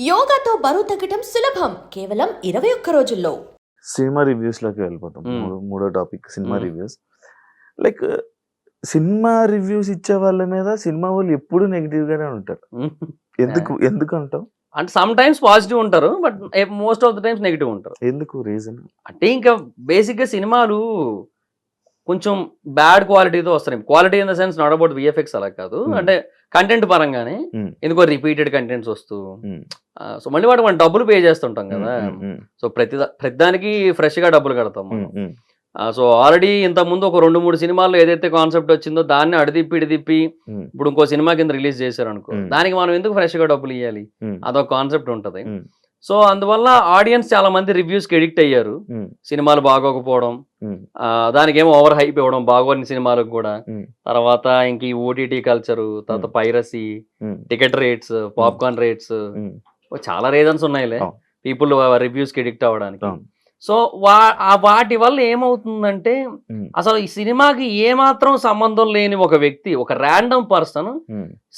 యోగాతో బరువు తగ్గటం సులభం. కేవలం ఇరవై ఒక్క రోజుల్లో. సినిమా రివ్యూస్లోకి వెళ్ళిపోతాం. మూడో- మూడో topic cinema. Reviews. Like cinema reviews ఇచ్చే వాళ్ళ మీద సినిమా వాళ్ళు ఎప్పుడు నెగిటివ్ గానే ఉంటారు ఎందుకు ఎందుకు అంటావు అంటే సమ్ టైమ్స్ పాజిటివ్ ఉంటారు but most of the times negative ఉంటారు. ఎందుకు? రీజన్? అంటే ఇంకా బేసిక్గా సినిమాలు కొంచెం బ్యాడ్ క్వాలిటీతో వస్తున్నాయి quality in the sense not about VFX అలా కాదు. Hmm. అంటే కంటెంట్ పరంగానే Hmm. ఎందుకో రిపీటెడ్ కంటెంట్స్ వస్తూ. సో మళ్ళీ వాటి మనం డబ్బులు పే చేస్తుంటాం కదా. సో ప్రతి ప్రతిదానికి ఫ్రెష్గా డబ్బులు కడతాం మనం. సో ఆల్రెడీ ఇంత ముందు ఒక రెండు మూడు సినిమాల్లో ఏదైతే కాన్సెప్ట్ వచ్చిందో దాన్ని అడిదిప్పి ఇడిదిప్పి ఇప్పుడు ఇంకో సినిమా కింద రిలీజ్ చేశారు అనుకో Hmm. దానికి మనం ఎందుకు ఫ్రెష్గా డబ్బులు ఇవ్వాలి అదొక కాన్సెప్ట్ ఉంటది. Hmm. సో అందువల్ల ఆడియన్స్ చాలా మంది రివ్యూస్కి ఎడిక్ట్ అయ్యారు. సినిమాలు బాగోకపోవడం దానికి ఏమో ఓవర్ హైప్ ఇవ్వడం బాగోని సినిమాలకు కూడా. తర్వాత ఇంక ఈ ఓటీటీ కల్చర్ తర్వాత. Piracy ticket rates popcorn rates చాలా రీజన్స్ ఉన్నాయిలే. పీపుల్ రివ్యూస్కి ఎడిక్ట్ అవ్వడానికి. సో వా ఆ వాటి వల్ల ఏమవుతుందంటే అసలు ఈ సినిమాకి ఏమాత్రం సంబంధం లేని ఒక వ్యక్తి ఒక ర్యాండమ్ పర్సన్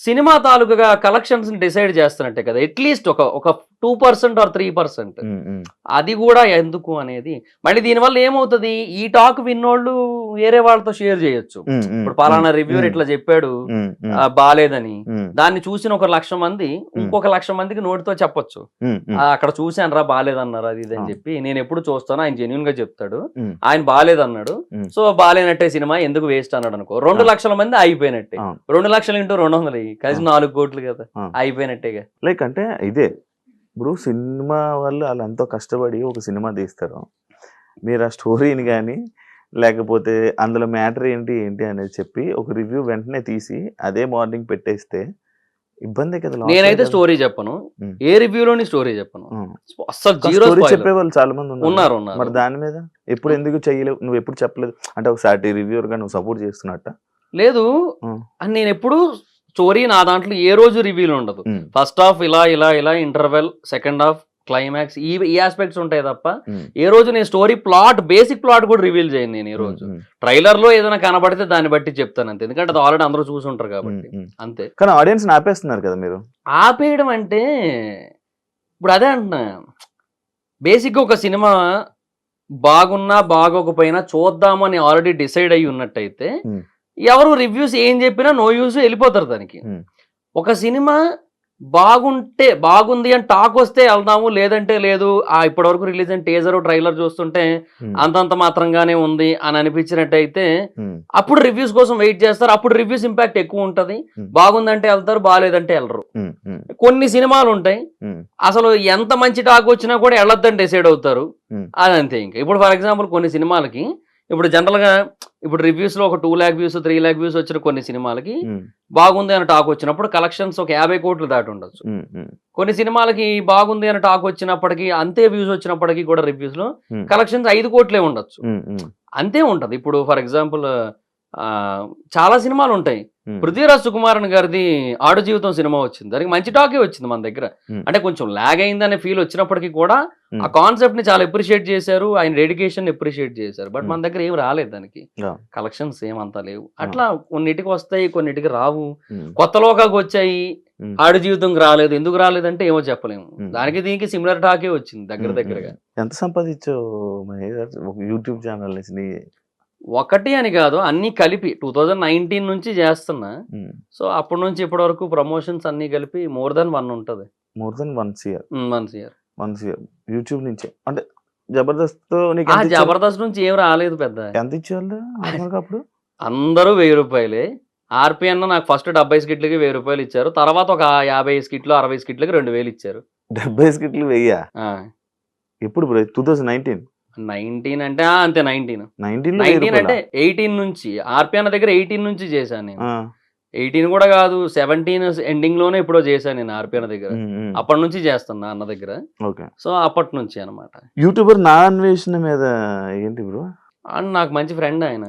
సినిమా తాలూకుగా కలెక్షన్స్ని డిసైడ్ చేస్తున్నట్టే కదా. అట్లీస్ట్ ఒక ఒక two percent or three percent అది కూడా ఎందుకు అనేది. మళ్ళీ దీనివల్ల ఏమవుతుంది? ఈ టాక్ విన్నోళ్ళు వేరే వాళ్ళతో షేర్ చేయొచ్చు. ఇప్పుడు పలానా రివ్యూర్ ఇట్లా చెప్పాడు బాలేదని. దాన్ని చూసిన ఒక లక్ష మంది ఇంకొక లక్ష మందికి నోటితో చెప్పొచ్చు. అక్కడ చూశాను రా బాలేదన్నారు. అది ఇది అని. చెప్పి నేను ఎప్పుడు చూస్తాను ఆయన జెన్యున్గా చెప్తాడు. ఆయన బాలేదన్నాడు ఉమ్. సో బాలేనట్టే సినిమా ఎందుకు వేస్ట్ అన్నాడు అనుకో రెండు. లక్షల మంది అయిపోయినట్టే. రెండు లక్షలు ఇంటూ రెండు వందలు కలిసి నాలుగు కోట్లు కదా. అయిపోయినట్టేగా లైక్ అంటే ఇదే ఇప్పుడు సినిమా వాళ్ళు వాళ్ళు ఎంతో కష్టపడి ఒక సినిమా తీస్తారు మీరు ఆ స్టోరీని కానీ లేకపోతే అందులో మ్యాటర్ ఏంటి ఏంటి అనేది చెప్పి ఒక రివ్యూ వెంటనే తీసి అదే మార్నింగ్ పెట్టేస్తే ఇబ్బంది కదా నేనైతే. స్టోరీ చెప్పను. ఏ రివ్యూలోని స్టోరీ చెప్పను. కానీ జీరో చెప్పే వాళ్ళు చాలా మంది ఉన్నారు మరి దాని మీద ఎప్పుడు ఎందుకు చెయ్యలేవు నువ్వు ఎప్పుడు చెప్పలేదు? అంటే ఒకసారి రివ్యూర్గా నువ్వు సపోర్ట్ చేస్తున్నట్ట? లేదు. అని నేను ఎప్పుడు స్టోరీ నా దాంట్లో ఏ రోజు రివ్యూలు ఉండదు. ఫస్ట్ హాఫ్ ఇలా ఇలా ఇలా ఇంటర్వెల్ సెకండ్ హాఫ్ క్లైమాక్స్ ఈ ఈ ఆస్పెక్ట్స్ ఉంటాయి తప్ప ఏ రోజు నేను స్టోరీ ప్లాట్ బేసిక్ ప్లాట్ కూడా రివీల్ చేయను నేను ఈ రోజు. ట్రైలర్లో ఏదైనా కనబడితే దాన్ని బట్టి చెప్తాను అంతే. ఎందుకంటే అది ఆల్రెడీ అందరూ చూసి ఉంటారు ఉమ్, కాబట్టి. అంతే. కానీ ఆడియన్స్ ఆపేస్తున్నారు కదా మీరు? ఆపేయడం అంటే ఇప్పుడు అదే అంటున్నా. బేసిక్గా ఒక సినిమా బాగున్నా బాగోకపోయినా చూద్దామని ఆల్రెడీ డిసైడ్ అయ్యి ఉన్నట్టయితే. ఎవరు రివ్యూస్ ఏం చెప్పినా నో యూస్ వెళ్ళిపోతారు దానికి. ఒక సినిమా బాగుంటే బాగుంది అని టాక్ వస్తే వెళ్దాము లేదంటే లేదు ఆ ఇప్పటి వరకు రిలీజ్ అయిన టేజర్ ట్రైలర్ చూస్తుంటే అంతంత మాత్రంగానే ఉంది అని అనిపించినట్టయితే అప్పుడు రివ్యూస్ కోసం వెయిట్ చేస్తారు. అప్పుడు రివ్యూస్ ఇంపాక్ట్ ఎక్కువ ఉంటది. బాగుందంటే వెళ్తారు బాగాలేదంటే వెళ్ళరు. కొన్ని సినిమాలు ఉంటాయి. అసలు ఎంత మంచి టాక్ వచ్చినా కూడా వెళ్ళొద్దని డిసైడ్ అవుతారు. అది అంతే ఇంకా. ఇప్పుడు ఫర్ ఎగ్జాంపుల్ కొన్ని సినిమాలకి ఇప్పుడు జనరల్గా ఇప్పుడు రివ్యూస్లో ఒక two lakh views three lakh views వచ్చిన కొన్ని సినిమాలకి బాగుంది అని టాక్ వచ్చినప్పుడు కలెక్షన్స్ ఒక యాభై కోట్లు దాటి ఉండొచ్చు. కొన్ని సినిమాలకి బాగుంది అని టాక్ వచ్చినప్పటికీ అంతే వ్యూస్ వచ్చినప్పటికీ కూడా రివ్యూస్లో Hmm. కలెక్షన్స్ ఐదు కోట్లే ఉండొచ్చు. అంతే ఉంటది. ఇప్పుడు ఫర్ ఎగ్జాంపుల్ చాలా సినిమాలు ఉంటాయి. పృథ్వీరాజ్ సుకుమారన్ గారిది ఆడు జీవితం సినిమా వచ్చింది. దానికి మంచి టాకే వచ్చింది మన దగ్గర. అంటే కొంచెం లాగ్ అయిందనే ఫీల్ వచ్చినప్పటికీ కూడా. ఆ కాన్సెప్ట్ని చాలా అప్రిషియేట్ చేశారు. ఆయన డెడికేషన్ అప్రిషియేట్ చేశారు. బట్ మన. దగ్గర ఏం రాలేదు దానికి. కలెక్షన్స్ ఏమంతా లేవు. అట్లా కొన్నిటికి వస్తాయి కొన్నిటికి రావు. కొత్త లోకాలకు వచ్చాయి. ఆడు జీవితంకి రాలేదు. ఎందుకు రాలేదంటే ఏమో చెప్పలేము. దానికి దీనికి సిమిలర్ టాకే వచ్చింది దగ్గర దగ్గరగా. ఎంత సంపాదించావు ఒక యూట్యూబ్ ఛానల్ ఒకటి అని కాదు అన్ని కలిపి టూ థౌజండ్ నైన్టీన్ నుంచి చేస్తున్నా. సో అప్పటి నుంచి ఇప్పటి వరకు ప్రమోషన్స్ అన్ని కలిపి మోర్ దెన్ వన్ ఉంటుంది. More than once year once year once year YouTube నుంచే. అంటే జబర్దస్త్? జబర్దస్త్ నుంచి ఏం రాలేదు పెద్ద. ఎంత ఇచ్చేవాళ్ళు అప్పుడు? అందరూ వెయ్యి రూపాయలే. ఆర్పిఎన్ నాకు ఫస్ట్ డెబ్బై స్కిట్లకి వెయ్యి రూపాయలు ఇచ్చారు. తర్వాత ఒక యాభై స్కిట్లు అరవై స్కిట్లకి రెండు వేలు ఇచ్చారు. డెబ్బై స్కిట్లు వెయ్యా? ఎప్పుడు టూ థౌసండ్ నైన్టీన్ నైన్టీన్ అంటే ఆ, అంతే నైన్టీన్. నైన్టీన్ నైన్టీన్ అంటే ఎయిటీన్ నుంచి ఆర్పిఎన్ దగ్గర ఎయిటీన్ నుంచి చేశాను నేను. ఎయిటీన్ కూడా కాదు సెవెంటీన్ ఎండింగ్లోనే ఎప్పుడో చేశాను నేను ఆర్పిఎన్ దగ్గర. అప్పటి నుంచి చేస్తున్నా అన్న దగ్గర. ఓకే. సో అప్పటి నుంచి అనమాట యూట్యూబర్ నా అన్వేషణ మీద ఏంటి బ్రో? అండ్ నాకు మంచి ఫ్రెండ్ ఆయన.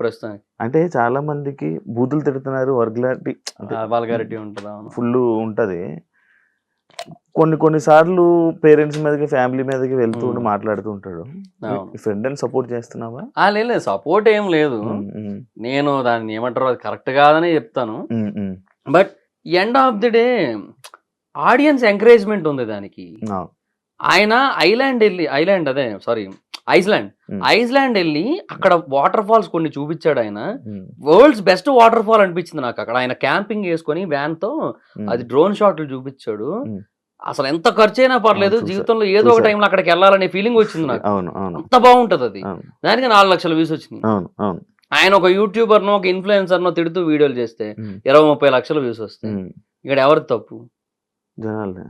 ప్రస్తుతానికి. అంటే చాలా మందికి బూతులు తిడుతున్నారు వర్గ్లాటి అంటే వల్గారిటీ ఉంటుంది అవును. ఫుల్ ఉంటది. కొన్ని కొన్ని సార్లు పేరెంట్స్ మీదకి ఫ్యామిలీ మీదకి వెళ్తూ ఉండి. మాట్లాడుతూ ఉంటాడు. ఫ్రెండ్ అని సపోర్ట్ చేస్తున్నావా? ఆ, లేదు లేదు. సపోర్ట్ ఏం లేదు. నేను దాన్ని ఏమంటారు అది కరెక్ట్ కాదని చెప్తాను. But end of the day audience encouragement ఉంది దానికి. ఆయన ఐలాండ్ వెళ్ళి ఐలాండ్ అదే సారీ ఐస్లాండ్. ఐస్లాండ్ వెళ్ళి అక్కడ వాటర్ ఫాల్స్ కొన్ని చూపించాడు ఆయన. వరల్డ్స్ బెస్ట్ వాటర్ ఫాల్ అనిపించింది నాకు అక్కడ. ఆయన క్యాంపింగ్ వేసుకొని వ్యాన్తో అది డ్రోన్ షాట్లు చూపించాడు. అసలు ఎంత ఖర్చు అయినా పర్లేదు. జీవితంలో ఏదో ఒక. టైంలో అక్కడికి వెళ్ళాలనే ఫీలింగ్ వచ్చింది నాకు. అంత బాగుంటది అది. దానికి నాలుగు లక్షల వ్యూస్ అవును ఆయన ఒక యూట్యూబర్ నో ఒక ఇన్ఫ్లుయెన్సర్ నో తిడుతూ వీడియోలు చేస్తే ఇరవై ముప్పై లక్షల వ్యూస్ వస్తాయి. ఇక్కడ ఎవరి తప్పు?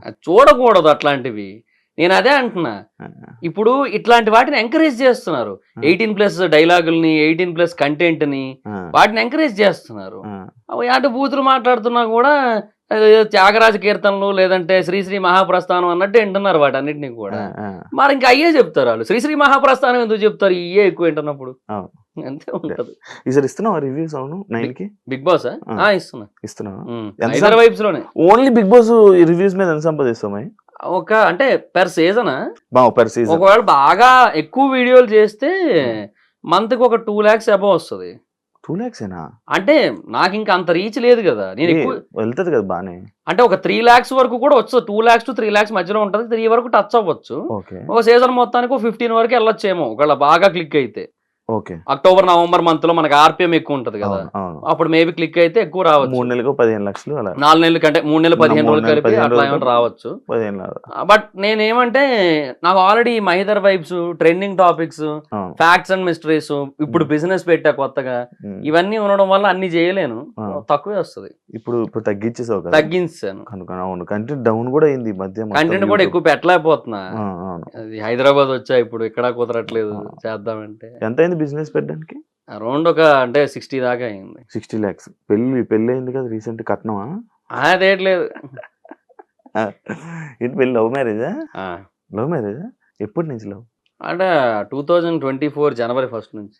చూడకూడదు అట్లాంటివి. నేను అదే అంటున్నా. ఇప్పుడు ఇట్లాంటి వాటిని ఎంకరేజ్ చేస్తున్నారు. ఎయిటీన్ ప్లస్ డైలాగుల్ని ఎయిటీన్ ప్లస్ కంటెంట్ని వాటిని ఎంకరేజ్ చేస్తున్నారు. అంటే బూతులు మాట్లాడుతున్నా కూడా త్యాగరాజ కీర్తనలు లేదంటే శ్రీశ్రీ మహాప్రస్థానం అన్నట్టు వింటున్నారు వాటన్నిటిని కూడా. మరి ఇంకా అయ్యే చెప్తారు వాళ్ళు. శ్రీశ్రీ మహాప్రస్థానం ఎందుకు చెప్తారు? ఇయ్యే ఎక్కువ వింటున్నప్పుడు. అంతే ఉంటది. ఈసారి ఇస్తున్నావా రివ్యూస్ అవును? నైన్కి బిగ్ బాస్ ఆ. ఇస్తున్నా. ఐదారు వైబ్స్లోనే ఓన్లీ బిగ్ బాస్ రివ్యూస్ మీద ఎంత సంపాదిస్తామై ఒక అంటే పెర్ సీజన్ పర్ సీజన్ ఒకవేళ బాగా ఎక్కువ వీడియోలు చేస్తే మంత్కి ఒక టూ లాక్స్ అబౌవ్ వస్తుంది. టూ లాక్స్ ఏనా? అంటే నాకు ఇంకా అంత రీచ్ లేదు కదా. నేను వెళ్తది కదా బానే. అంటే ఒక త్రీ లాక్స్ వరకు కూడా వచ్చు. Two lakhs to three lakhs మధ్యలో ఉంటుంది. త్రీ వరకు టచ్ అవ్వచ్చు. ఒక సీజన్ మొత్తానికి ఫిఫ్టీన్ వరకు వెళ్ళొచ్చేమో. ఒకవేళ బాగా క్లిక్ అయితే. ఓకే. అక్టోబర్ నవంబర్ మంత్లో మనకి ఆర్పిఎం ఎక్కువ ఉంటది కదా. అప్పుడు మేబీ క్లిక్ అయితే ఎక్కువ రావచ్చు. మూడు నెలలకు పదిహేను లక్షలు అలా. నాలుగు నెలల కంటే మూడు నెలలు పదిహేను రోజులు కలిపి అట్లా. ఏమైనా రావచ్చు. బట్ నేనేమంటే నాకు already Mahidhar vibes trending topics facts and mysteries ఇప్పుడు బిజినెస్ పెట్టా కొత్తగా. ఇవన్నీ ఉండడం వల్ల అన్ని చేయలేను. తక్కువే వస్తుంది. ఇప్పుడు ఇప్పుడు తగ్గించేసావు తగ్గించాను అవును. కంటెంట్ డౌన్ కూడా అయింది మధ్య కంటెంట్ కూడా. ఎక్కువ పెట్టలేకపోతున్నా. హైదరాబాద్ వచ్చా ఇప్పుడు ఇక్కడ కుదరట్లేదు. చేద్దామంటే. ఎంత అయింది బిజినెస్ పెట్టడానికి? అరౌండ్ ఒక అంటే సిక్స్టీ దాకా అయింది. సిక్స్టీ ల్యాక్స్. పెళ్ళి పెళ్ళి అయింది కదా రీసెంట్ కట్నమా? అదేట్లేదు ఏంటి పెళ్ళి లవ్ మ్యారేజా? లవ్ మ్యారేజా? ఎప్పటి నుంచి లవ్? అంటే two thousand twenty four January first నుంచి.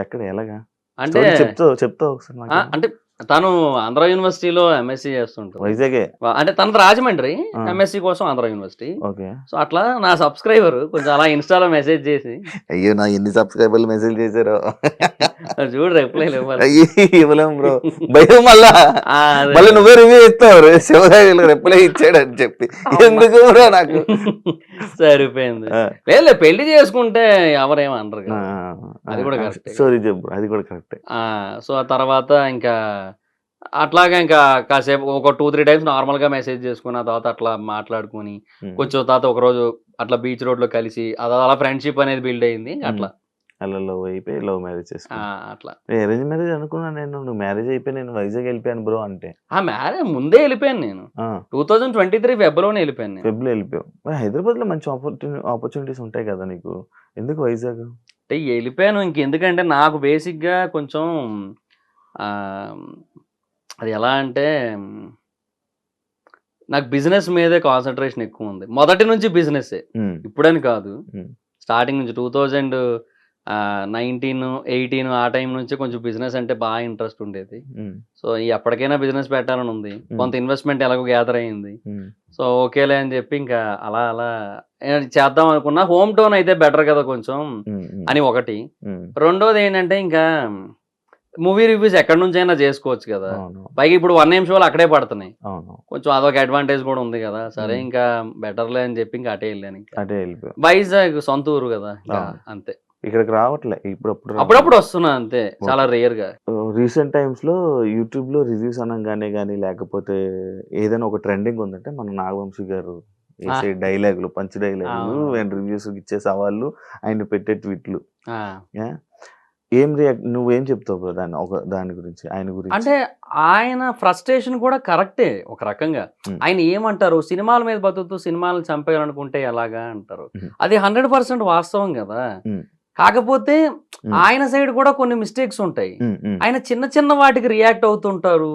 ఎక్కడ? ఎలాగా? అంటే చెప్తావు? చెప్తావు ఒకసారి అంటే తను ఆంధ్ర యూనివర్సిటీలో ఎంఎస్సీ చేస్తుంటారు వైజాగే? అంటే తన రాజమండ్రి. ఎంఎస్సీ కోసం ఆంధ్ర యూనివర్సిటీ. ఓకే. సో అట్లా నా సబ్స్క్రైబర్ కొంచెం అలా ఇన్స్టాలో మెసేజ్ చేసి. అయ్యో నా ఎన్ని సబ్స్క్రైబర్లు మెసేజ్ చేశారో. చూడు రిప్లై ఇవ్వాలి. బ్రో. భయం మళ్ళా. మళ్ళీ నువ్వే రివ్యూ ఇస్తావు శివరాజు రిప్లై ఇచ్చాడు అని చెప్పి ఎందుకు బ్రో నాకు? సరిపోయింది. లేదు పెళ్ళి చేసుకుంటే ఎవరేమో అనరు ఆ, కదా అది కూడా correct. సారీ చెప్పు అది కూడా కరెక్ట్ ఆ, సో ఆ తర్వాత ఇంకా అట్లాగా ఇంకా కాసేపు ఒక టూ త్రీ టైమ్స్ నార్మల్గా మెసేజ్ చేసుకుని ఆ తర్వాత అట్లా మాట్లాడుకుని కొంచెం తర్వాత ఒక రోజు అట్లా బీచ్ రోడ్లో కలిసి అలా అలా ఫ్రెండ్షిప్ అనేది బిల్డ్ అయింది అట్లా. అలా లవ్ అయిపోయి లవ్ మ్యారేజ్ చేసుకున్నా. అట్లా. అరేంజ్ మ్యారేజ్ అనుకున్నా నేను నువ్వు మ్యారేజ్ అయిపోయి నేను వైజాగ్ వెళ్ళిపోయాను బ్రో అంటే. ఆ మ్యారేజ్ ముందే వెళ్ళిపోయాను నేను. టూ థౌజండ్ ట్వంటీ త్రీ ఫెబ్రవరిలోనే వెళ్ళిపోయాను నేను. ఫెబ్లో వెళ్ళిపోయావు. హైదరాబాద్లో మంచి ఆపర్చునిటీ ఆపర్చునిటీస్ ఉంటాయి కదా నీకు. ఎందుకు వైజాగ్? అంటే వెళ్ళిపోయాను ఇంకెందుకంటే నాకు బేసిక్గా కొంచెం అది ఎలా అంటే నాకు బిజినెస్ మీదే కాన్సన్ట్రేషన్ ఎక్కువ ఉంది. మొదటి నుంచి బిజినెస్ ఉమ్, ఇప్పుడని కాదు. స్టార్టింగ్ నుంచి టూ థౌజండ్ నైన్టీన్ ఎయిటీన్ ఆ టైం నుంచి కొంచెం బిజినెస్ అంటే బాగా ఇంట్రెస్ట్ ఉండేది. సో ఈ ఎప్పటికైనా బిజినెస్ పెట్టాలని ఉంది. కొంత ఇన్వెస్ట్మెంట్ ఎలాగో గ్యాదర్ అయింది. సో ఓకేలే అని చెప్పి ఇంకా అలా అలా చేద్దాం అనుకున్నా. హోమ్ టౌన్ అయితే బెటర్ కదా కొంచెం అని ఒకటి. రెండోది ఏంటంటే ఇంకా మూవీ రివ్యూస్ ఎక్కడి నుంచి అయినా చేసుకోవచ్చు కదా. పైగా ఇప్పుడు వన్ నిమిషం షోలు అక్కడే పడుతున్నాయి. కొంచెం అదొక అడ్వాంటేజ్ కూడా ఉంది కదా. సరే. ఇంకా బెటర్లే అని చెప్పి ఇంకా అటే వెళ్ళాను ఇంకా. అటే వెళ్ళిపోయావు. వైజాగ్ సొంత ఊరు కదా. అంతే. ఇక్కడికి రావట్లే. ఇప్పుడు అప్పుడప్పుడు వస్తున్నా అంతే. చాలా రేర్గా. రీసెంట్ టైమ్స్లో యూట్యూబ్లో రివ్యూస్ అనగానే కానీ లేకపోతే ఏదైనా ఒక ట్రెండింగ్ ఉందంటే మన నాగవంశీ గారు వేసే డైలాగులు పంచ్ డైలాగులు. అండ్ రివ్యూస్ ఇచ్చే సవాళ్ళు ఆయన పెట్టే ట్వీట్లు. ఏం రియాక్ట్ నువ్వేం చెప్తావు దాన్ని ఒక దాని గురించి ఆయన గురించి అంటే ఆయన ఫ్రస్ట్రేషన్ కూడా కరెక్టే ఒక రకంగా. ఆయన ఏమంటారు సినిమాల మీద బతుకుతూ సినిమాలను చంపేయాలనుకుంటే ఎలాగా అంటారు. అది హండ్రెడ్ పర్సెంట్ వాస్తవం కదా. కాకపోతే. ఆయన సైడ్ కూడా కొన్ని మిస్టేక్స్ ఉంటాయి. ఆయన చిన్న చిన్న వాటికి రియాక్ట్ అవుతుంటారు.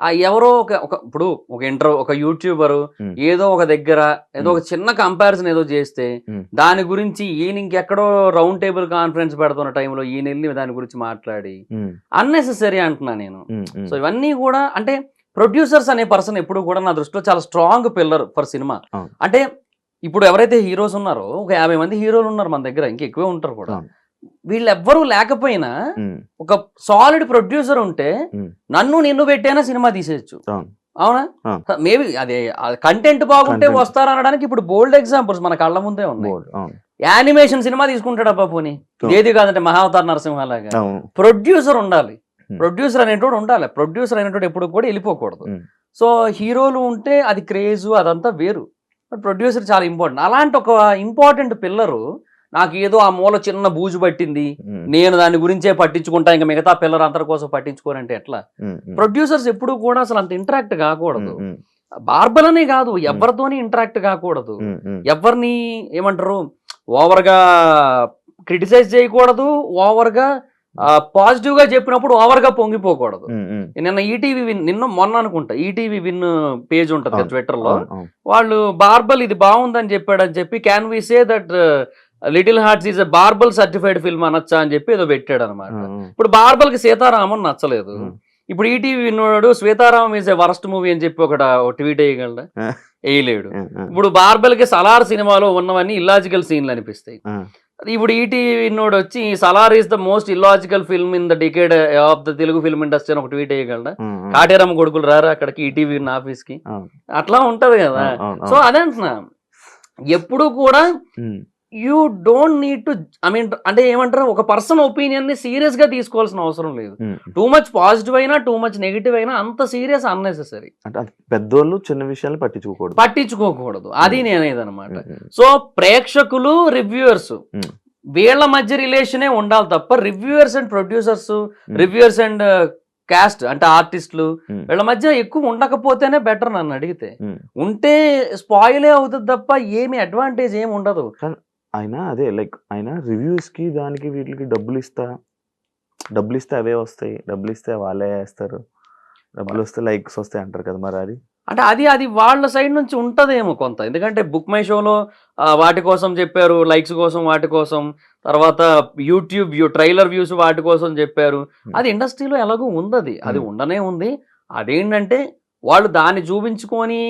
ఆ ఎవరో ఒక ఒక ఇప్పుడు ఒక ఇంటర్ ఒక యూట్యూబర్. ఏదో ఒక దగ్గర ఏదో ఒక చిన్న కంపారిజన్ ఏదో చేస్తే. దాని గురించి ఈయన ఇంకెక్కడో రౌండ్ టేబుల్ కాన్ఫరెన్స్ పెడుతున్న టైంలో ఈయన వెళ్ళి దాని గురించి మాట్లాడి అన్నెసెసరీ అంటున్నా నేను. సో ఇవన్నీ కూడా అంటే ప్రొడ్యూసర్స్ అనే పర్సన్ ఎప్పుడు కూడా నా దృష్టిలో చాలా స్ట్రాంగ్ పిల్లర్ ఫర్ సినిమా. అంటే ఇప్పుడు ఎవరైతే హీరోస్ ఉన్నారో ఒక యాభై మంది హీరోలు ఉన్నారు మన దగ్గర ఇంకా ఎక్కువే ఉంటారు కూడా. వీళ్ళెవ్వరూ లేకపోయినా ఒక సాలిడ్ ప్రొడ్యూసర్ ఉంటే. నన్ను నిన్ను పెట్టైనా సినిమా తీసేయచ్చు అవును. మేబీ అదే కంటెంట్ బాగుంటే. వస్తారు అనడానికి ఇప్పుడు బోల్డ్ ఎగ్జాంపుల్స్ మన కళ్ళ ముందే ఉన్నాయి యానిమేషన్ సినిమా తీసుకుంటాడు అబ్బా పోనీ అవును. ఏది కాదంటే మహావతార్ నరసింహలాగా అవును ప్రొడ్యూసర్ ఉండాలి. ప్రొడ్యూసర్ అనేటోడు ఉండాలి ప్రొడ్యూసర్ అనేటోడు ఎప్పుడు కూడా వెళ్ళిపోకూడదు. సో హీరోలు ఉంటే అది క్రేజ్ అదంతా వేరు ప్రొడ్యూసర్ చాలా ఇంపార్టెంట్ అలాంటి ఒక ఇంపార్టెంట్ పిల్లరు నాకు ఏదో ఆ మూల చిన్న బూజు పట్టింది. ఉమ్, నేను దాని గురించే పట్టించుకుంటా ఇంకా మిగతా పిల్లలు అందరి కోసం పట్టించుకోరంటే ఎట్లా? ఉమ్, ఉమ్, ప్రొడ్యూసర్స్ ఎప్పుడు కూడా అసలు అంత ఇంటరాక్ట్ కాకూడదు. బార్బలనే కాదు ఎవరితోని ఇంటరాక్ట్ కాకూడదు. ఎవరిని ఏమంటారు ఓవర్గా క్రిటిసైజ్ చేయకూడదు ఓవర్గా పాజిటివ్గా చెప్పినప్పుడు ఓవర్గా పొంగిపోకూడదు ఉమ్, ఉమ్. నిన్న ఈటీవీ విన్ నిన్న మొన్న అనుకుంటా ఈటీవీ విన్ పేజ్ ఉంటుంది కదా ట్విట్టర్లో. వాళ్ళు బార్బల్ ఇది బాగుందని చెప్పాడని చెప్పి can we say that little hearts is a బార్బల్ certified film అనొచ్చా అని చెప్పి ఏదో పెట్టాడు అనమాట ఇప్పుడు బార్బల్కి సీతారామన్ నచ్చలేదు. ఇప్పుడు ఈటీవీ విన్నోడు శ్వేతారామం ఈజ్ ఎ వరస్ట్ మూవీ అని చెప్పి ఒక ట్వీట్ వేయగలడా. వేయలేడు ఇప్పుడు బార్బల్కి సలార్ సినిమాలో ఉన్నవన్నీ ఇల్లాజికల్ సీన్లు అనిపిస్తాయి. ఇప్పుడు ఈటీవీ విన్నోడు వచ్చి Salaar is the most illogical film in the decade of the Telugu film industry అని ఒక ట్వీట్ ఉమ్. కాటేరమ్మ కొడుకులు రారా అక్కడికి ఈటీవీ ఆఫీస్కి. అట్లా ఉంటది కదా. సో అదే అంటున్నా. ఎప్పుడు కూడా you don't need to I mean అంటే ఏమంటారు ఒక పర్సన్ ఒపీనియన్ని సీరియస్గా తీసుకోవాల్సిన అవసరం లేదు ఉమ్. టూ మచ్ పాజిటివ్ అయినా టూ మచ్ నెగిటివ్ అయినా అంత సీరియస్ అన్నెసెసరీ అంటే పెద్దోళ్ళు చిన్న విషయాలు పట్టించుకోకూడదు పట్టించుకోకూడదు అది నేనేది అనమాట ఉమ్, ఉమ్, సో ప్రేక్షకులు రివ్యూయర్స్ Hmm. వీళ్ళ మధ్య రిలేషనే ఉండాలి తప్ప reviewers and producers Hmm. Reviewers and cast అంటే ఆర్టిస్టులు Hmm. వీళ్ళ మధ్య ఎక్కువ ఉండకపోతేనే బెటర్ నన్ను అడిగితే Hmm. ఉంటే స్పాయిలే అవుతుంది తప్ప ఏమి అడ్వాంటేజ్ ఏమి ఉండదు ఆయన అదే లైక్ ఆయన రివ్యూస్కి దానికి వీటికి డబ్బులు ఇస్తా డబ్బులు ఇస్తే అవే వస్తాయి డబ్బులు ఇస్తే వాళ్ళే వేస్తారు. డబ్బులు వస్తే లైక్స్ వస్తాయి అంటారు కదా మరి అది. అంటే అది అది వాళ్ళ సైడ్ నుంచి ఉంటదేమో కొంత. ఎందుకంటే బుక్ మై షోలో వాటి కోసం చెప్పారు లైక్స్ కోసం వాటి కోసం తర్వాత యూట్యూబ్ వ్యూ ట్రైలర్ వ్యూస్ వాటి కోసం చెప్పారు. అది ఇండస్ట్రీలో ఎలాగో ఉంది అది. ఉండనే ఉంది. అదేంటంటే వాళ్ళు దాన్ని చూపించుకొని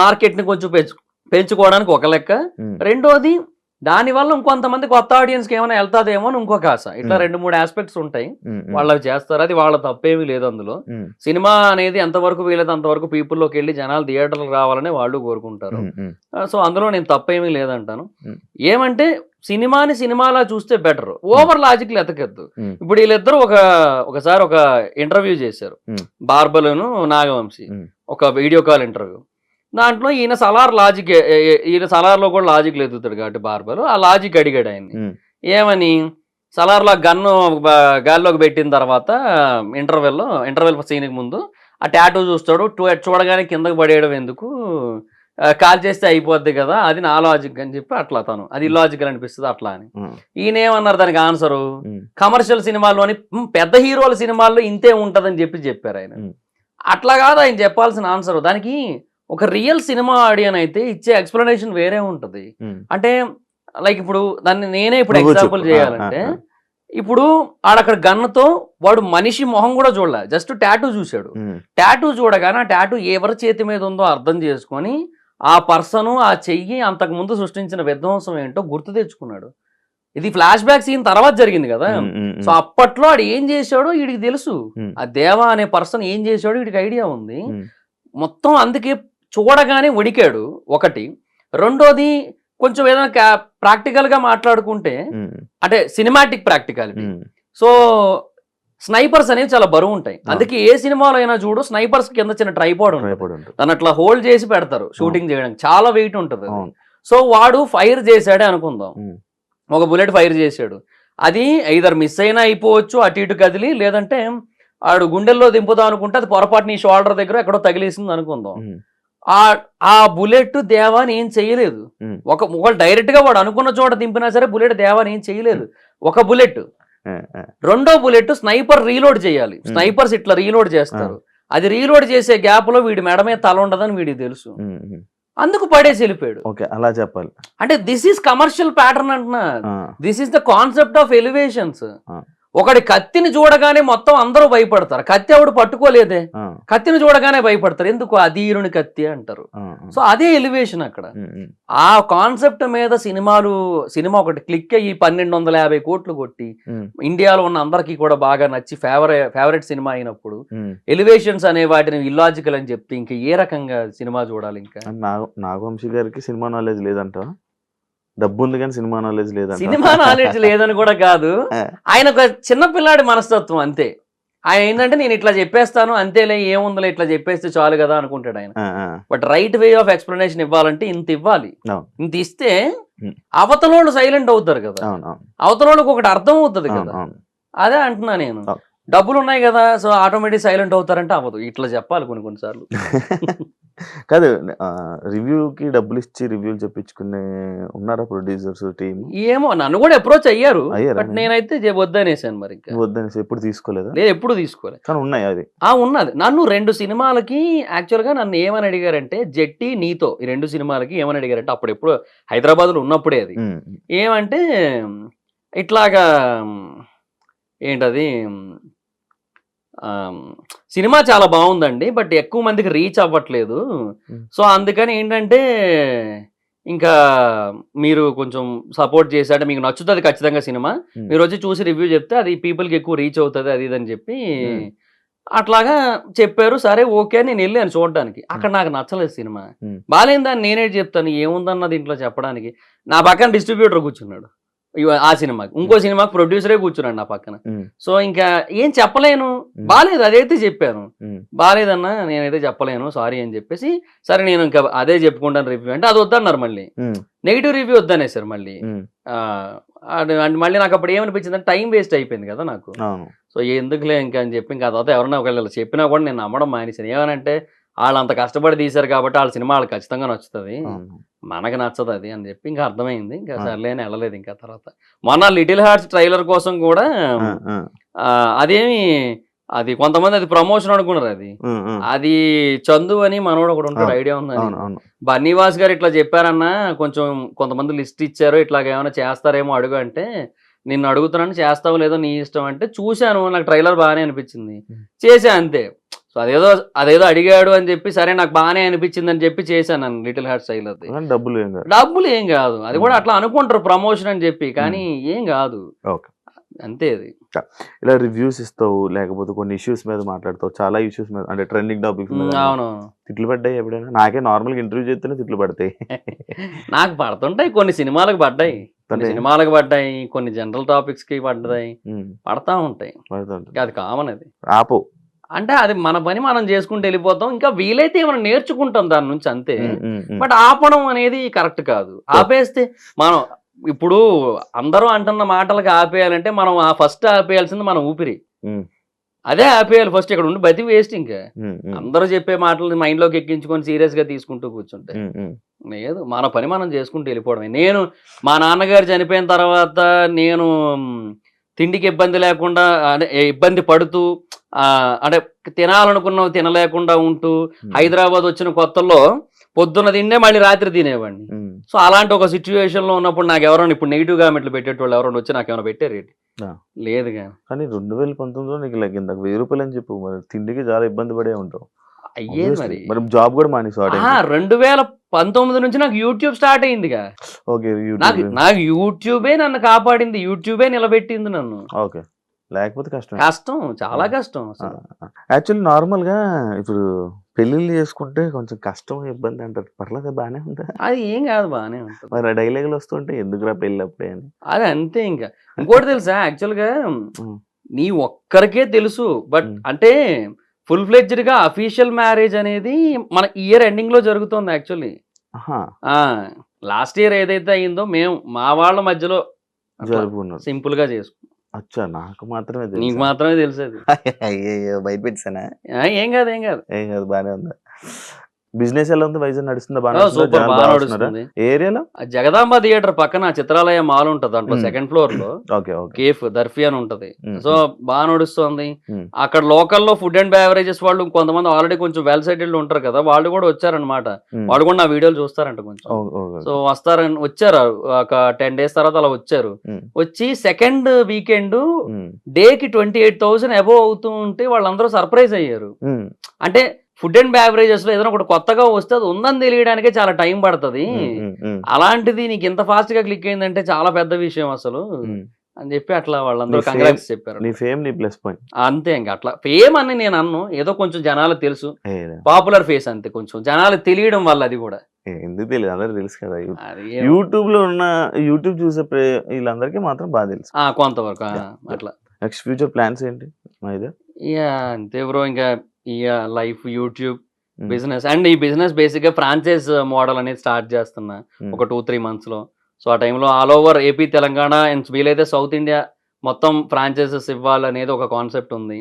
మార్కెట్ని కొంచెం పెంచు పెంచుకోవడానికి ఒక లెక్క. రెండోది దానివల్ల ఇంకొంతమంది కొత్త ఆడియన్స్కి ఏమైనా వెళ్తాదేమో అని ఇంకొక ఆశ. ఇట్లా. రెండు మూడు ఆస్పెక్ట్స్ ఉంటాయి. వాళ్ళకి చేస్తారు. అది వాళ్ళ తప్పేమీ లేదు అందులో. సినిమా అనేది ఎంతవరకు వీలైతే అంతవరకు పీపుల్లోకి వెళ్ళి జనాలు థియేటర్లకు రావాలని వాళ్ళు కోరుకుంటారు. సో అందులో నేను తప్పేమీ లేదంటాను. ఏమంటే సినిమాని సినిమాలా చూస్తే బెటర్ ఓవర్ లాజిక్లు ఎతకెద్దు. ఇప్పుడు వీళ్ళిద్దరూ ఒక ఒకసారి ఒక ఇంటర్వ్యూ చేశారు. బార్బలును నాగవంశి. ఒక వీడియో కాల్ ఇంటర్వ్యూ దాంట్లో ఈయన సలార్ లాజిక్ ఈయన సలార్లో కూడా లాజిక్ ఎదుగుతాడు కాబట్టి బార్బలు ఆ లాజిక్ అడిగాడు ఆయన్ని. ఏమని? సలార్లో గన్ను గాల్లోకి పెట్టిన తర్వాత ఇంటర్వెల్లో ఇంటర్వెల్ సీన్కి ముందు ఆ టాటూ చూస్తాడు. టూ- చూడగానే కిందకి పడేయడం ఎందుకు? కాల్ చేస్తే అయిపోద్ది కదా అది నా లాజిక్ అని చెప్పి అట్లా తను. అది లాజికల్ అనిపిస్తుంది అట్లా అని. ఈయన ఏమన్నారు దానికి ఆన్సరు? కమర్షియల్ సినిమాల్లోని "మ్, పెద్ద హీరోల సినిమాల్లో ఇంతే ఉంటదని చెప్పి చెప్పారు ఆయన. అట్లా కాదు ఆయన చెప్పాల్సిన ఆన్సర్. దానికి ఒక రియల్ సినిమా ఆడియన్ అయితే ఇచ్చే ఎక్స్ప్లెనేషన్ వేరే ఉంటది. అంటే లైక్ ఇప్పుడు దాన్ని నేనే ఇప్పుడు ఎగ్జాంపుల్ చేయాలంటే. ఇప్పుడు ఆడక్కడ గన్నుతో వాడు మనిషి మొహం కూడా చూడలే. జస్ట్ టాటూ చూశాడు. టాటూ చూడగానే ఆ టాటూ ఎవరి చేతి మీద ఉందో అర్థం చేసుకొని ఆ పర్సన్ ఆ చెయ్యి అంతకు ముందు సృష్టించిన విధ్వంసం ఏంటో గుర్తు తెచ్చుకున్నాడు. ఇది ఫ్లాష్ బ్యాక్ సీన్ తర్వాత జరిగింది కదా. సో అప్పట్లో ఆడు ఏం చేశాడో వీడికి తెలుసు. ఆ దేవా అనే పర్సన్ ఏం చేశాడో వీడికి ఐడియా ఉంది. మొత్తం అందుకే చూడగానే వణికాడు ఒకటి. రెండోది కొంచెం ఏదైనా ప్రాక్టికల్గా మాట్లాడుకుంటే అంటే సినిమాటిక్ ప్రాక్టికాలిటీ. సో స్నైపర్స్ అనేవి చాలా బరువు ఉంటాయి. అందుకే ఏ సినిమాలో అయినా చూడు స్నైపర్స్ కింద చిన్న ట్రైపాడ్ ఉంటుంది. దాన్ని అట్లా హోల్డ్ చేసి పెడతారు షూటింగ్ చేయడానికి. చాలా వెయిట్ ఉంటుంది సో వాడు ఫైర్ చేశాడే అనుకుందాం. ఒక బుల్లెట్ ఫైర్ చేశాడు. అది ఐదర్ మిస్ అయినా అయిపోవచ్చు అటు ఇటు కదిలి లేదంటే ఆడు గుండెల్లో దింపుదాం అనుకుంటే అది పొరపాటు నీ షోల్డర్ దగ్గర ఎక్కడో తగిలేసింది అనుకుందాం. ఆ ఆ బుల్లెట్ దేవాని ఏం చేయలేదు. ఒక ఒకళ్ళు డైరెక్ట్గా వాడు అనుకున్న చోట దింపినా సరే బుల్లెట్ దేవాని ఏం చేయలేదు. ఒక బుల్లెట్ రెండో బుల్లెట్ స్నైపర్ రీలోడ్ చేయాలి. స్నైపర్స్ ఇట్లా రీలోడ్ చేస్తారు. అది రీలోడ్ చేసే గ్యాప్లో వీడి మెడ మీద తల ఉండదని వీడికి తెలుసు. అందుకు పడేసి వెళ్ళిపోయాడు. ఓకే అలా చెప్పాలి. అంటే దిస్ ఈస్ కమర్షియల్ ప్యాటర్న్ అంటున్నా. This is the concept of elevations. ఒకటి కత్తిని చూడగానే మొత్తం అందరూ భయపడతారు. కత్తి ఎవడు పట్టుకోలేదే? కత్తిని చూడగానే భయపడతారు. ఎందుకు? అధీరుని కత్తి అంటారు. సో అదే ఎలివేషన్ అక్కడ. ఆ కాన్సెప్ట్ మీద సినిమాలు సినిమా ఒకటి క్లిక్ అయ్యి పన్నెండు వందల యాభై కోట్లు కొట్టి ఇండియాలో ఉన్న అందరికీ కూడా బాగా నచ్చి ఫేవరెట్ ఫేవరెట్ సినిమా అయినప్పుడు. ఎలివేషన్స్ అనే వాటిని ఇల్లాజికల్ అని చెప్తే ఇంకా ఏ రకంగా సినిమా చూడాలి ఇంకా? నాగ- నాగవంశీ గారికి సినిమా నాలెడ్జ్ లేదంట డబ్బు ఉంది కానీ సినిమా నాలెడ్జ్ లేదంట. సినిమా నాలెడ్జ్ లేదని కూడా కాదు. ఆయన ఒక చిన్న పిల్లాడి మనస్తత్వం అంతే. ఆయన ఏంటంటే నేను ఇట్లా చెప్పేస్తాను అంతేలే ఏముందిలే ఇట్లా చెప్పేస్తే చాలు కదా అనుకుంటాడు ఆయన. But right way of explanation ఇవ్వాలంటే ఇంత ఇవ్వాలి. ఇంత ఇస్తే. అవతలోళ్ళు సైలెంట్ అవుతారు కదా. అవతలోళ్ళకి ఒకటి అర్థం అవుతుంది కదా. అదే అంటున్నా నేను. డబ్బులు ఉన్నాయి కదా సో ఆటోమేటిక్ సైలెంట్ అవుతారంటే అవ్వదు. ఇట్లా చెప్పాలి కొన్ని కొన్నిసార్లు. కాదు రివ్యూకి డబ్బులు ఇచ్చి రివ్యూలు చెప్పించుకునే ఉన్నారా ప్రొడ్యూసర్స్ టీమ్? ఏమో నన్ను కూడా అప్రోచ్ అయ్యారు. బట్ నేనైతే జే- వద్దనేసాను మరి ఇంకా. వద్దనేసి ఎప్పుడు తీసుకోలేదా? లేదు ఎప్పుడు తీసుకోలేదు. కానీ ఉన్నాయి అది. ఆ ఉన్నది. నన్ను రెండు సినిమాలకి యాక్చువల్గా నన్ను ఏమని అడిగారంటే జట్టి నీతో ఈ రెండు సినిమాలకి ఏమని అడిగారంటే అప్పుడు ఎప్పుడు హైదరాబాద్లో ఉన్నప్పుడే అది. ఉమ్, ఏమంటే ఇట్లాగా ఏంటది? సినిమా చాలా బాగుందండి బట్ ఎక్కువ మందికి రీచ్ అవ్వట్లేదు. సో అందుకని ఏంటంటే ఇంకా మీరు కొంచెం సపోర్ట్ చేశాడు మీకు నచ్చుతుంది ఖచ్చితంగా సినిమా. మీరు వచ్చి చూసి రివ్యూ చెప్తే అది పీపుల్కి ఎక్కువ రీచ్ అవుతుంది అది ఇది అని చెప్పి. అట్లాగా చెప్పారు సరే ఓకే అని నేను వెళ్ళాను చూడడానికి అక్కడ నాకు నచ్చలేదు సినిమా Hmm. బాగాలేదని నేనే చెప్తాను ఏముందన్న దీంట్లో చెప్పడానికి నా పక్కన డిస్ట్రిబ్యూటర్ కూర్చున్నాడు ఆ సినిమాకి ఇంకో సినిమాకి ప్రొడ్యూసరే కూర్చున్నాడు నా పక్కన. ఉమ్, సో ఇంకా ఏం చెప్పలేను. Hmm. బాగాలేదు అదైతే చెప్పాను. బాగాలేదన్నా నేనైతే చెప్పలేను సారీ అని చెప్పేసి సరే నేను ఇంకా అదే చెప్పుకుంటాను రివ్యూ అంటే అది వద్దన్నారు మళ్ళీ. నెగిటివ్ రివ్యూ మళ్ళీ. ఆ, అది- అంటే మళ్ళీ నాకు అప్పుడు ఏమనిపించింది అంటే టైం వేస్ట్ అయిపోయింది కదా నాకు. సో ఎందుకులే ఇంకా అని చెప్పి ఇంకా తర్వాత ఎవరన్నా ఒకవేళ చెప్పినా కూడా నేను నమ్మడం మానేసాను ఏమనంటే వాళ్ళు అంత కష్టపడి తీశారు కాబట్టి వాళ్ళ సినిమా వాళ్ళకి ఖచ్చితంగా నచ్చుతుంది. మనకు నచ్చదు అది అని చెప్పి ఇంకా అర్థమైంది. ఇంకా. సర్లే అని వెళ్ళలేదు ఇంకా తర్వాత. మొన్న లిటిల్ హార్ట్స్ ట్రైలర్ కోసం కూడా అదేమి అది కొంతమంది అది ప్రమోషన్ అనుకున్నారు అది. అది చందు అని మనోడు ఒకడు ఉంటాడు ఐడియా ఉందని బన్నీవాస్ గారు ఇట్లా చెప్పారన్నా కొంచెం కొంతమంది లిస్ట్ ఇచ్చారు ఇట్లాగ ఏమైనా చేస్తారేమో అడుగు అంటే నిన్ను అడుగుతున్నాను చేస్తావో లేదో నీ ఇష్టం అంటే చూశాను నాకు ట్రైలర్ బాగానే అనిపించింది. చేశా అంతే. సో అదేదో అదేదో అడిగాడు అని చెప్పి సరే నాకు బాగానే అనిపించింది అని చెప్పి చేశాను నేను లిటిల్ హార్ట్ స్టైల్ అది. డబ్బులు ఏం కాదు. డబ్బులు ఏం కాదు. అది కూడా Hmm. అట్లా అనుకుంటారు ప్రమోషన్ అని చెప్పి కానీ ఏం కాదు. అంతే అది. ఇలా రివ్యూస్ ఇస్తావు లేకపోతే కొన్ని ఇష్యూస్ మీద మాట్లాడతావు చాలా ఇష్యూస్ మీద అంటే ట్రెండింగ్ టాపిక్స్ Hmm, అవును. తిట్లు పడ్డాయి ఎప్పుడైనా? నాకే నార్మల్గా ఇంటర్వ్యూ చేస్తేనే తిట్లు పడతాయి. నాకు పడుతుంటాయి కొన్ని సినిమాలకు పడ్డాయి. కొన్ని? సినిమాలకు పడ్డాయి కొన్ని జనరల్ టాపిక్స్కి పడ్డాయి. పడతా ఉంటాయి. అది కామన్ అది. ఆపు. అంటే అది మన పని మనం చేసుకుంటూ వెళ్ళిపోతాం. ఇంకా వీలైతే మనం నేర్చుకుంటాం దాని నుంచి అంతే. బట్ ఆపడం అనేది కరెక్ట్ కాదు. ఆపేస్తే మనం ఇప్పుడు అందరూ అంటున్న మాటలకు ఆపేయాలంటే మనం ఆ ఫస్ట్ ఆపేయాల్సింది మన ఊపిరి. అదే ఆపేయాలి ఫస్ట్ ఇక్కడ ఉండి బతి వేస్ట్ ఇంకా. అందరూ చెప్పే మాటలు మైండ్లోకి ఎక్కించుకొని సీరియస్గా తీసుకుంటూ కూర్చుంటే. లేదు మన పని మనం చేసుకుంటూ వెళ్ళిపోవడమే. నేను మా నాన్నగారు చనిపోయిన తర్వాత నేను తిండికి ఇబ్బంది లేకుండా ఇబ్బంది పడుతూ అంటే తినాలనుకున్నవి తినలేకుండా ఉంటూ హైదరాబాద్ వచ్చిన కొత్తల్లో పొద్దున్న తిండే మళ్ళీ రాత్రి తినేవాడిని. సో అలాంటి ఒక సిచ్యువేషన్లో ఉన్నప్పుడు నాకు ఎవరైనా ఇప్పుడు నెగిటివ్ కామెంట్లు పెట్టేటోళ్ళు ఎవరైనా వచ్చి నాకు ఏమైనా పెట్టారు ఏంటి? ఆ. లేదుగా కానీ రెండు వేల పంతొమ్మిదిలో నీకు లైక్ ఇందాక వెయ్యి రూపాయలు అని చెప్పు మరి తిండికి చాలా ఇబ్బంది పడే ఉంటావు. అయ్యేది. మరి. మరి జాబ్ కూడా టైంకి. రెండు వేల పంతొమ్మిది నుంచి నాకు యూట్యూబ్ స్టార్ట్ అయిందిగా ఓకే నాకు యూట్యూబ్ నాకు యూట్యూబే నన్ను కాపాడింది యూట్యూబే నిలబెట్టింది నన్ను. ఓకే లేకపోతే కష్టం కష్టం చాలా కష్టం అసలు. యాక్చువల్లీ నార్మల్గా ఇప్పుడు పెళ్ళిళ్ళు చేసుకుంటే కొంచెం కష్టం ఇబ్బంది అంటారు. పర్లేదు బాగానే ఉందా? అది ఏం కాదు బాగానే ఉంటుంది. మరి డైలాగులు వస్తుంటే ఎందుకురా పెళ్ళి అప్పుడే అని? అది అంతే ఇంకా. ఇంకోటి తెలుసా? యాక్చువల్గా ఉమ్. నీ ఒక్కరికే తెలుసు. But um. అంటే ఫుల్ ఫ్లెడ్జ్డ్గా అఫీషియల్ మ్యారేజ్ అనేది మన ఇయర్ ఎండింగ్లో జరుగుతుంది యాక్చువల్లీ. లాస్ట్ ఇయర్ ఏదైతే అయిందో మేము మా వాళ్ళ మధ్యలో జరుపుకున్నారు. సింపుల్గా చేసుకున్నాం అచ్చా నాకు మాత్రమే నీకు మాత్రమే తెలుసు అది. అయ్యో బయట పెట్టానా ఆ, ఏం కాదు ఏం కాదు. ఏం కాదు బాగానే ఉందా. బిజినెస్ ఎలా ఉంది వైజాగ్ నడుస్తుందా? బాగా సూపర్ బాగా నడుస్తుంది. ఏరియాలో? జగదాంబ థియేటర్ పక్కన చిత్రాలయ మాల్ ఉంటది దాంట్లో Hmm. సెకండ్ ఫ్లోర్లో. కేఫ్ దర్ఫీ అని ఉంటది. Hmm. సో బాగా నడుస్తుంది. Hmm. అక్కడ లోకల్లో ఫుడ్ అండ్ బెవరేజెస్ వాళ్ళు కొంతమంది ఆల్రెడీ కొంచెం వెల్ సెటిల్డ్ ఉంటారు కదా వాళ్ళు కూడా వచ్చారనమాట Hmm. వాళ్ళు కూడా నా వీడియోలు చూస్తారంట కొంచెం. సో వస్తారని వచ్చారు. ఒక టెన్ డేస్ తర్వాత అలా వచ్చారు. Hmm. వచ్చి సెకండ్ వీకెండ్ డే కి ట్వంటీ ఎయిట్ థౌసండ్ అబోవ్ అవుతూ ఉంటే వాళ్ళందరూ సర్ప్రైజ్ అయ్యారు. అంటే ఫుడ్ అండ్ బెవరేజెస్లో ఏదైనా ఒకటి కొత్తగా వస్తే అది ఉందని తెలియడానికే చాలా టైం పడుతుంది. అలాంటిది నీకు ఇంత ఫాస్ట్గా క్లిక్ అయిందంటే చాలా పెద్ద విషయం అసలు. అని చెప్పి అట్లా వాళ్ళందరూ కంగ్రాట్స్ చెప్పారు. నీ ఫేమ్ నీ ప్లస్ పాయింట్ అంతే ఇంకా అట్లా. ఫేమ్ అని నేను అన్ను ఏదో కొంచెం జనాలకు తెలుసు. పాపులర్ ఫేస్ అంతే కొంచెం. జనాలకు తెలియడం వల్ల అది కూడా. ఎందుకు తెలియదు? అందరికి తెలుసు కదా. యూట్యూబ్లో ఉన్న యూట్యూబ్ చూసే వీళ్ళందరికీ మాత్రం బాగా తెలుసు. ఆ, కొంతవరకు అట్లా. నెక్స్ట్ ఫ్యూచర్ ప్లాన్స్ ఏంటి మా ఇదే అంతే బ్రో. ఇక లైఫ్ యూట్యూబ్. బిజినెస్. అండ్ ఈ బిజినెస్ బేసిక్గా ఫ్రాంచైజ్ మోడల్ అనేది స్టార్ట్ చేస్తున్నా. ఒక టూ త్రీ మంత్స్లో సో ఆ టైంలో all over AP Telangana and వీలైతే సౌత్ ఇండియా మొత్తం ఫ్రాంచైజెస్ ఇవ్వాలనేది ఒక కాన్సెప్ట్ ఉంది.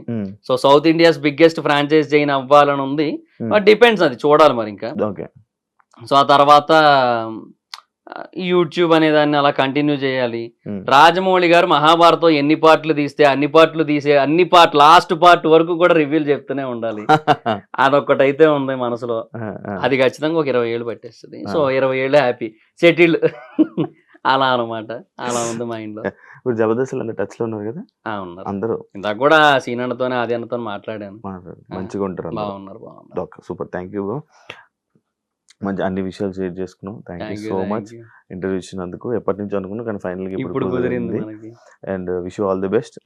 So south India's biggest franchise chain అవ్వాలని ఉంది. బట్ డిపెండ్స్ అది చూడాలి మరి ఇంకా సో ఆ తర్వాత యూట్యూబ్ అనే దాన్ని అలా కంటిన్యూ చేయాలి. రాజమౌళి గారు మహాభారతం ఎన్ని పార్ట్లు తీస్తే అన్ని పార్ట్లు తీసే అన్ని పార్ట్ లాస్ట్ పార్ట్ వరకు కూడా రివ్యూలు చెప్తూనే ఉండాలి. అదొక్కటైతే ఉంది మనసులో. అది ఖచ్చితంగా ఒక ఇరవై ఏళ్ళు పట్టేస్తుంది. సో ఇరవై ఏళ్ళు హ్యాపీ సెటిల్డ్ అలా అన్నమాట. అలా ఉంది మైండ్లో ఇప్పుడు జబర్దస్త్ అందరు టచ్లో ఉన్నారు కదా? ఆ, ఉన్నారు. అందరూ? ఇందాక కూడా సీనన్నతోనే ఆది అన్నతో మాట్లాడాను మాట్లాడు మంచిగా ఉంటారు. బాగున్నారు బాగున్నారు. సూపర్. థ్యాంక్ యూ మంచి అన్ని విషయాలు షేర్ చేసుకున్నాం thank you you so much interview ఇచ్చినందుకు ఎప్పటి నుంచి అనుకున్నా కానీ ఫైనల్ ఇప్పుడు కుదిరింది and wish all the best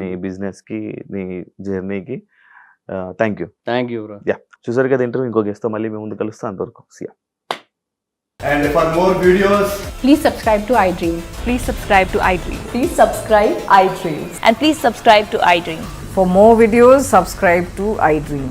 నీ. బిజినెస్కి నీ జర్నీకి thank you thank you bro చూసారు కదా ఇంటర్వ్యూ ఇంకో గెస్ట్ మళ్ళీ మేము ముందు కలుస్తాం అంతవరకు see ya And for more videos, Please subscribe to iDream. Please subscribe to iDream. Please subscribe iDreams. And please subscribe to iDream. For more videos, subscribe to iDream.